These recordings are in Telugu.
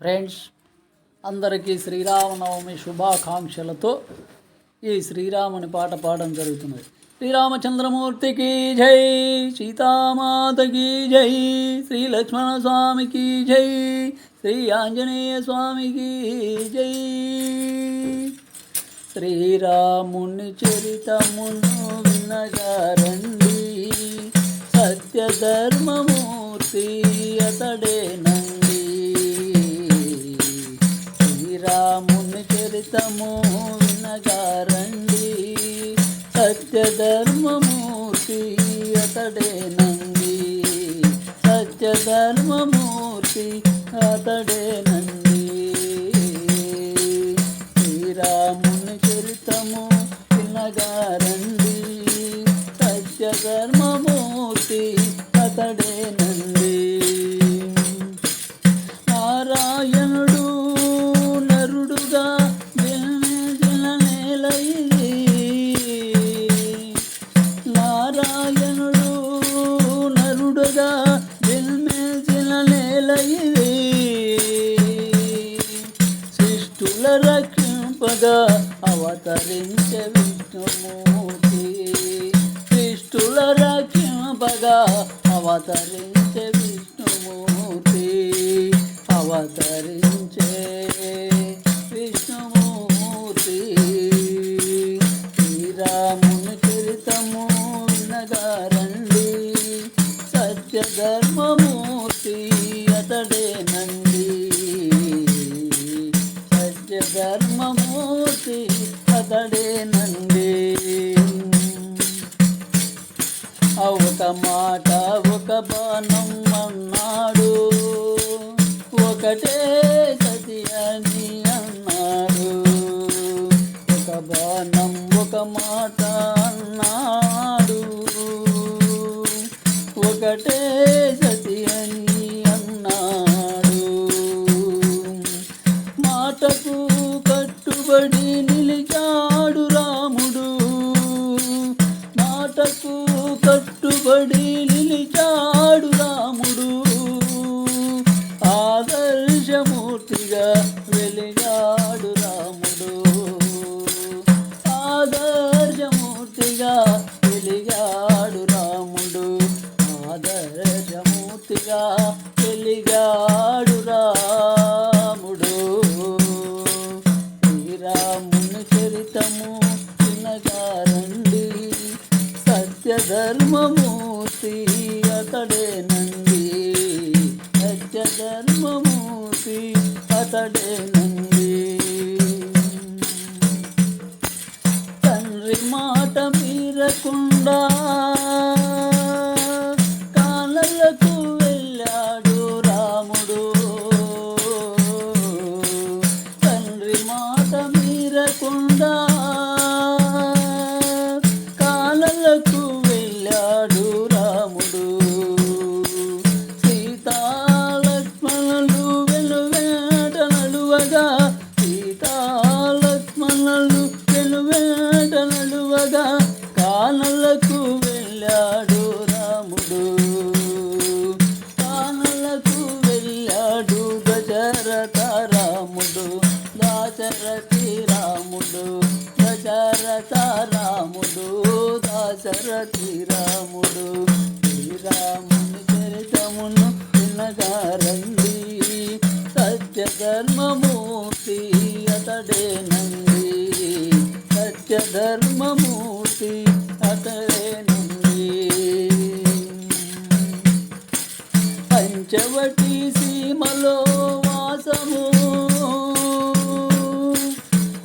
ఫ్రెండ్స్ అందరికీ శ్రీరామనవమి శుభాకాంక్షలతో ఈ శ్రీరాముని పాట పాడడం జరుగుతున్నది. శ్రీరామచంద్రమూర్తికి జై సీతామాతకి జై శ్రీ లక్ష్మణ స్వామికి జై శ్రీ ఆంజనేయ స్వామికి జై. శ్రీరాముని చరితమును వినగారండి సత్యధర్మమూర్తి అతడేనండి చరితము వినగారండి. సత్యధర్మమూర్తి అతడేనండి సత్యధర్మమూర్తి అతడేనండి శ్రీరాముని చరితము వినగారండి. సత్యధర్మమూర్తి అతడే అవతరించే విష్ణుమూర్తి శిష్టుల రక్షింపగా అవతరించే విష్ణుమూర్తి. అవతరించే విష్ణుమూర్తి. శ్రీరాముని చరితము వినగారండి సత్యధర్మమూర్తి అన్నాడు. ఒకటే సతి అని అన్నాడు. ఒక బాణం ఒక మాట అన్నాడు. ఒకటే సతి అని అన్నాడు. మాటకు కట్టుబడి సత్యధర్మమూర్తి పానలకు వెళ్ళాడు రాముడు. పానలకు వెళ్ళాడు గజరథ రాముడు. దాశరథి రాముడు దశరథ రాముడు దాశరథి రాముడు. శ్రీరాముని చరితమును వినగారండి సత్యధర్మమూర్తి అతడేనండి. సత్యధర్మమూర్తి చెవటి సీమలో వాసము.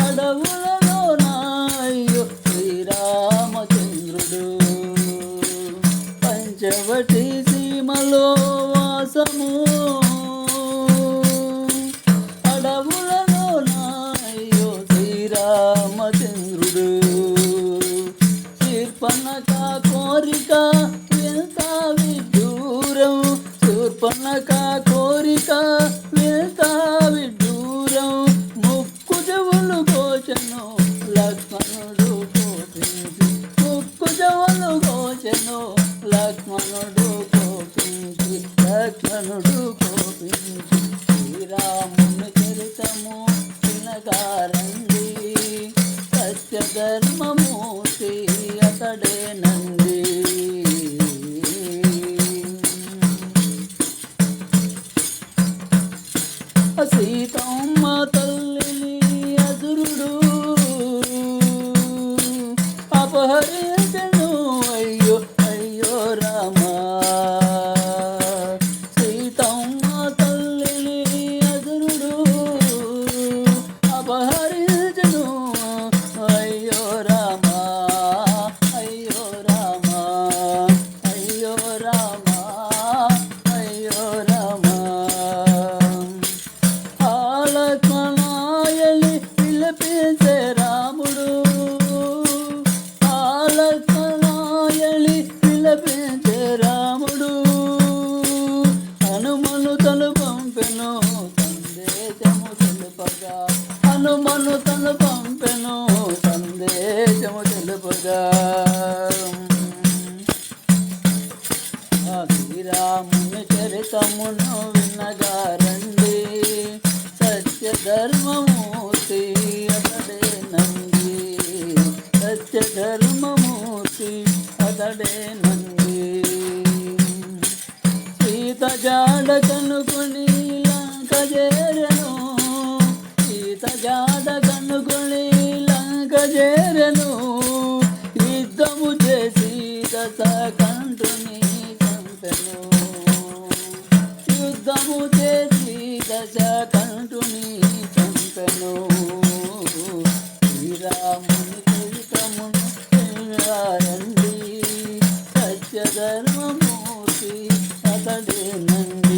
అడవులలో నాయో శ్రీరామచంద్రుడు. పంచవటి సీమలో వాసము. కోరిక వెళ్తా శ్రీరాముని చరితమును వినగా రండి సత్య ధర్మమూర్తి అతడే నంది. సత్య ధర్మమూర్తి అతడే నంది. సీత జాడ కనుకొని లంక చేరను. సీత జాడ కనుకొని లంక చేరను. దశ చంపెను యుద్ధము చేసి దశ కంటుని చంపెను. శ్రీరాముని చరితమును రండి సత్య ధర్మమూర్తి అతడే నంది.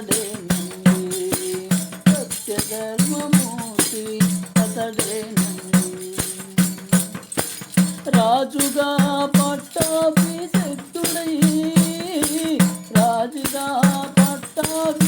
అతడే నంది సత్య ధర్మమూర్తి అతడే నంది రాజుగా పట్టాభిషక్తుడై రాజుగా పట్టాభిషక్తుడై